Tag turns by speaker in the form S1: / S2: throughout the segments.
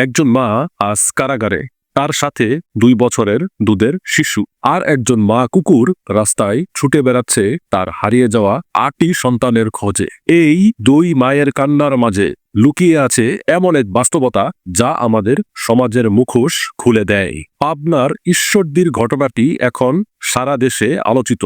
S1: একজন মা আজ কারাগারে, তার সাথে দুই বছরের দুধের শিশু। আর একজন মা কুকুর রাস্তায় ছুটে বেড়াচ্ছে, তার হারিয়ে যাওয়া আটটি সন্তানের খোঁজে। এই দুই মায়ের কান্নার মাঝে লুকিয়ে আছে এমন এক বাস্তবতা যা আমাদের সমাজের মুখোশ খুলে দেয়। পাবনার ঈশ্বরদীর ঘটনাটি এখন সারা দেশে আলোচিত।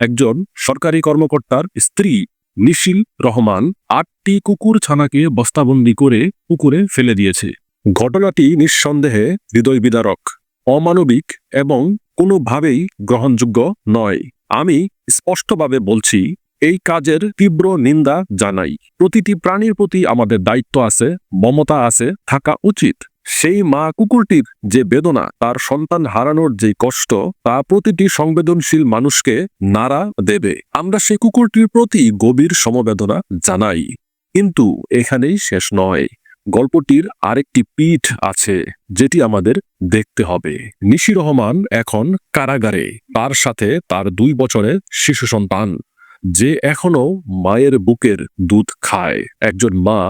S1: একজন সরকারি কর্মকর্তার স্ত্রী নিশিল রহমান আটটি কুকুর ছানাকে বস্তাবন্দি করে পুকুরে ফেলে দিয়েছে। ঘটনাটি নিঃসন্দেহে হৃদয় বিদারক অমানবিক এবং কোনোভাবেই গ্রহণযোগ্য নয়। আমি স্পষ্টভাবে বলছি, এই কাজের তীব্র নিন্দা জানাই। প্রতিটি প্রাণীর প্রতি আমাদের দায়িত্ব আছে, মমতা আছে, থাকা উচিত। সেই মা কুকুরটির যে বেদনা, তার সন্তান হারানোর যে কষ্ট, তা প্রতিটি সংবেদনশীল মানুষকে নাড়া দেবে। আমরা সেই কুকুরটির প্রতি গভীর সমবেদনা জানাই। কিন্তু এখানেই শেষ নয়। গল্পটির আরেকটি পিঠ আছে, যেটি আমাদের দেখতে হবে। নিশি রহমান এখন কারাগারে। তার সাথে তার দুই বছরের শিশু সন্তান, যে এখনও মায়ের বুকের দুধ খায়। একজন মা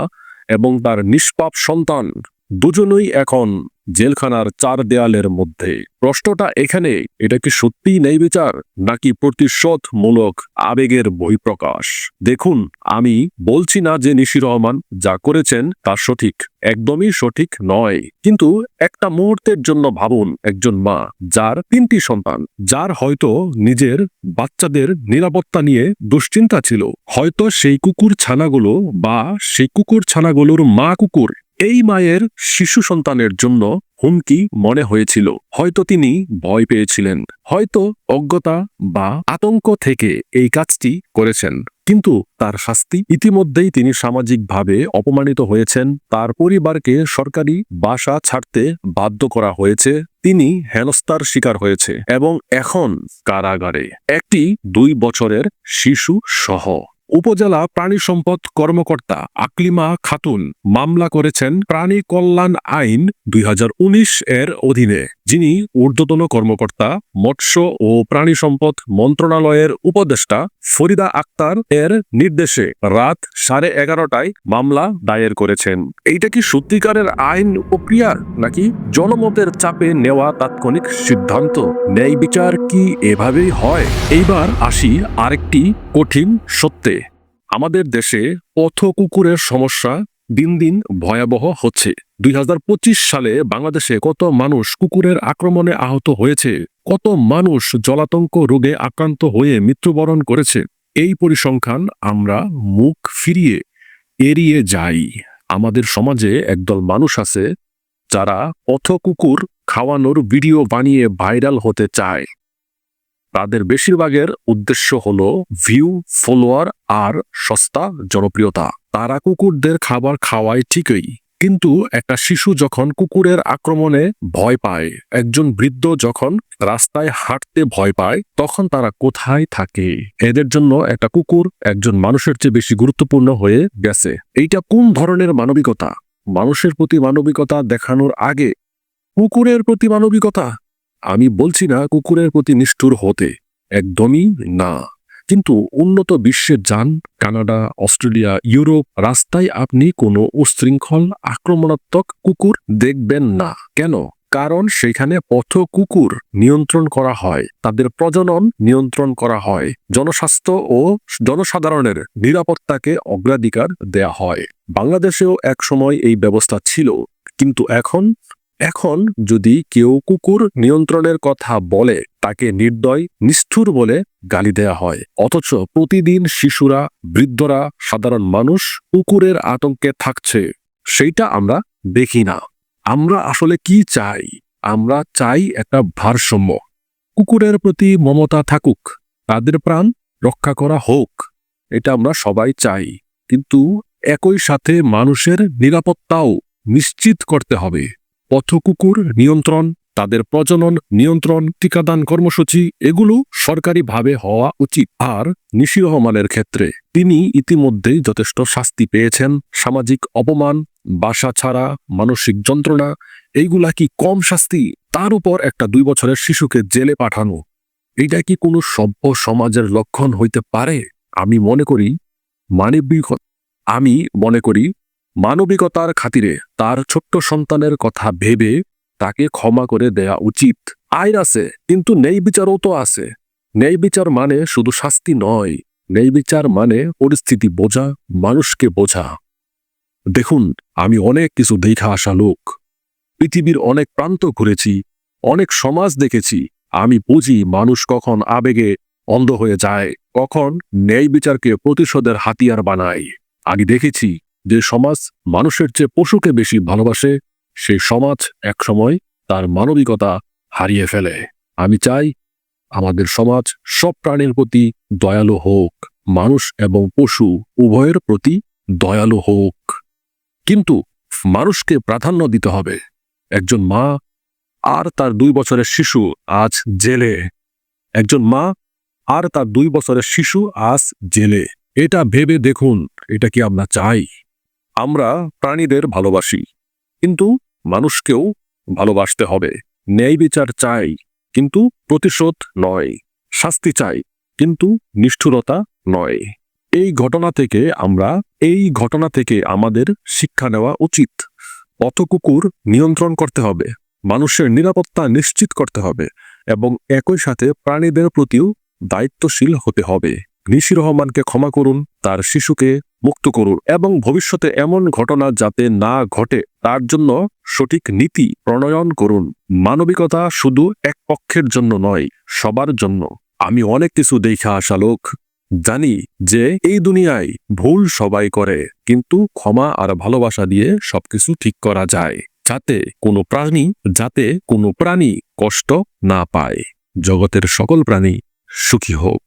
S1: এবং তার নিষ্পাপ সন্তান, দুজনই এখন জেলখানার চার দেয়ালের মধ্যে। প্রশ্নটা এখানে, এটা কি সত্যিই নেই বিচার, নাকি প্রতিশোধমূলক আবেগের বহিঃপ্রকাশ? দেখুন, আমি বলছি না যে নিশি রহমান যা করেছেন তা সঠিক, একদমই সঠিক নয়। কিন্তু একটা মুহূর্তের জন্য ভাবুন, একজন মা, যার তিনটি সন্তান, যার হয়তো নিজের বাচ্চাদের নিরাপত্তা নিয়ে দুশ্চিন্তা ছিল। হয়তো সেই কুকুর ছানাগুলো বা সেই কুকুর ছানাগুলোর মা কুকুর এই মায়ের শিশু সন্তানের জন্য হুমকি মনে হয়েছিল। হয়তো তিনি ভয় পেয়েছিলেন। হয়তো অজ্ঞতা বা আতঙ্ক থেকে এই কাজটি করেছেন। কিন্তু তার শাস্তি ইতিমধ্যেই তিনি সামাজিকভাবে অপমানিত হয়েছেন। তার পরিবারকে সরকারি বাসা ছাড়তে বাধ্য করা হয়েছে। তিনি হেনস্তার শিকার হয়েছে এবং এখন কারাগারে। একটি দুই বছরের শিশু সহ। উপজেলা প্রাণী সম্পদ কর্মকর্তা আকলিমা খাতুন মামলা করেছেন প্রাণী কল্যাণ আইন দুই হাজার উনিশ এর অধীনে, যিনি ঊর্ধ্বতন কর্মকর্তা, মৎস্য ও প্রাণী সম্পদ মন্ত্রণালয়ের উপদেষ্টা ফরিদা আক্তার এর নির্দেশে রাত সাড়ে এগারোটায় মামলা দায়ের করেছেন। এইটা কি সত্যিকারের আইন প্রক্রিয়া নাকি জনমতের চাপে নেওয়া তাৎক্ষণিক সিদ্ধান্ত? ন্যায় বিচার কি এভাবেই হয়? এইবার আসি আরেকটি কঠিন সত্যে। আমাদের দেশে পথ কুকুরের সমস্যা দিন দিন ভয়াবহ হচ্ছে। দুই হাজার পঁচিশ সালে বাংলাদেশে কত মানুষ কুকুরের আক্রমণে আহত হয়েছে কত মানুষ জলাতঙ্ক রোগে আক্রান্ত হয়ে মৃত্যুবরণ করেছে, এই পরিসংখ্যান আমরা মুখ ফিরিয়ে এড়িয়ে যাই। আমাদের সমাজে একদল মানুষ আছে যারা পথ কুকুর খাওয়ানোর ভিডিও বানিয়ে ভাইরাল হতে চায়। তাদের বেশিরভাগের উদ্দেশ্য হল ভিউ, ফলোয়ার আর সস্তা জনপ্রিয়তা। তারা কুকুরদের খাবার খাওয়ায় ঠিকই কিন্তু একটা শিশু যখন কুকুরের আক্রমণে ভয় পায়, একজন বৃদ্ধ যখন রাস্তায় হাঁটতে ভয় পায়, তখন তারা কোথায় থাকে? এদের জন্য একটা কুকুর একজন মানুষের চেয়ে বেশি গুরুত্বপূর্ণ হয়ে গেছে। এইটা কোন ধরনের মানবিকতা? মানুষের প্রতি মানবিকতা দেখানোর আগে কুকুরের প্রতি মানবিকতা? আমি বলছি না কুকুরের প্রতি নিষ্ঠুর হতে, একদমই না। কিন্তু উন্নত বিশ্বে যান, কানাডা, অস্ট্রেলিয়া, ইউরোপ, রাস্তায় আপনি কোনো উশৃঙ্খল, আক্রমণাত্মক কুকুর দেখবেন না। কেন? কারণ সেখানে পথ কুকুর নিয়ন্ত্রণ করা হয়, তাদের প্রজনন নিয়ন্ত্রণ করা হয়, জনস্বাস্থ্য ও জনসাধারণের নিরাপত্তাকে অগ্রাধিকার দেয়া হয়। বাংলাদেশেও একসময় এই ব্যবস্থা ছিল, কিন্তু এখন এখন যদি কেউ কুকুর নিয়ন্ত্রণের কথা বলে, তাকে নির্দয়, নিষ্ঠুর বলে গালি দেয়া হয়। অথচ প্রতিদিন শিশুরা, বৃদ্ধরা, সাধারণ মানুষ কুকুরের আতঙ্কে থাকছে। সেইটা আমরা দেখি না। আমরা আসলে কি চাই? আমরা চাই একটা ভারসাম্য। কুকুরের প্রতি মমতা থাকুক, তাদের প্রাণ রক্ষা করা হোক, এটা আমরা সবাই চাই। কিন্তু একই সাথে মানুষের নিরাপত্তাও নিশ্চিত করতে হবে। পথকুকুর নিয়ন্ত্রণ, তাদের প্রজনন, নিয়ন্ত্রণ, টিকাদান কর্মসূচি, এগুলো সরকারিভাবে হওয়া উচিত। আর নিশি রহমানের ক্ষেত্রে তিনি ইতিমধ্যেই যথেষ্ট শাস্তি পেয়েছেন। সামাজিক অপমান, বাসা ছাড়া, মানসিক যন্ত্রণা, এইগুলা কি কম শাস্তি? তার উপর একটা দুই বছরের শিশুকে জেলে পাঠানো, এটা কি কোনো সভ্য সমাজের লক্ষণ হইতে পারে? আমি মনে করি, মানবিক আমি মনে করি মানবিকতার খাতিরে তার ছোট্ট সন্তানের কথা ভেবে তাকে ক্ষমা করে দেয়া উচিত। আইন আছে, কিন্তু নেই বিচারও তো আছে। ন্যায় বিচার মানে শুধু শাস্তি নয়, ন্যায় বিচার মানে পরিস্থিতি বোঝা, মানুষকে বোঝা। দেখুন, আমি অনেক কিছু দেখা আসা লোক। পৃথিবীর অনেক প্রান্ত ঘুরেছি, অনেক সমাজ দেখেছি। আমি বুঝি মানুষ কখন আবেগে অন্ধ হয়ে যায়, কখন ন্যায় বিচারকে প্রতিশোধের হাতিয়ার বানায়। আমি দেখেছি যে সমাজ মানুষের চেয়ে পশুকে বেশি ভালোবাসে, সেই সমাজ একসময় তার মানবিকতা হারিয়ে ফেলে। আমি চাই আমাদের সমাজ সব প্রাণীর প্রতি দয়ালু হোক, মানুষ এবং পশু উভয়ের প্রতি দয়ালু হোক। কিন্তু মানুষকে প্রাধান্য দিতে হবে। একজন মা আর তার দুই বছরের শিশু আজ জেলে। একজন মা আর তার দুই বছরের শিশু আজ জেলে। এটা ভেবে দেখুন, এটা কি আমরা চাই? আমরা প্রাণীদের ভালোবাসি, কিন্তু মানুষকেও ভালোবাসতে হবে। ন্যায় বিচার চাই, কিন্তু প্রতিশোধ নয়। শাস্তি চাই, কিন্তু নিষ্ঠুরতা নয়। এই ঘটনা থেকে আমরা, এই ঘটনা থেকে আমাদের শিক্ষা নেওয়া উচিত। পথকুকুর নিয়ন্ত্রণ করতে হবে, মানুষের নিরাপত্তা নিশ্চিত করতে হবে, এবং একই সাথে প্রাণীদের প্রতিও দায়িত্বশীল হতে হবে। নিশি রহমানকে ক্ষমা করুন, তার শিশুকে মুক্ত করুন এবং ভবিষ্যতে এমন ঘটনা যাতে না ঘটে, তার জন্য সঠিক নীতি প্রণয়ন করুন। মানবিকতা শুধু এক পক্ষের জন্য নয়, সবার জন্য। আমি অনেক কিছু দেখা আসা লোক, জানি যে এই দুনিয়ায় ভুল সবাই করে, কিন্তু ক্ষমা আর ভালোবাসা দিয়ে সবকিছু ঠিক করা যায়, যাতে কোনো প্রাণী, যাতে কোনো প্রাণী কষ্ট না পায়। জগতের সকল প্রাণী সুখী হোক।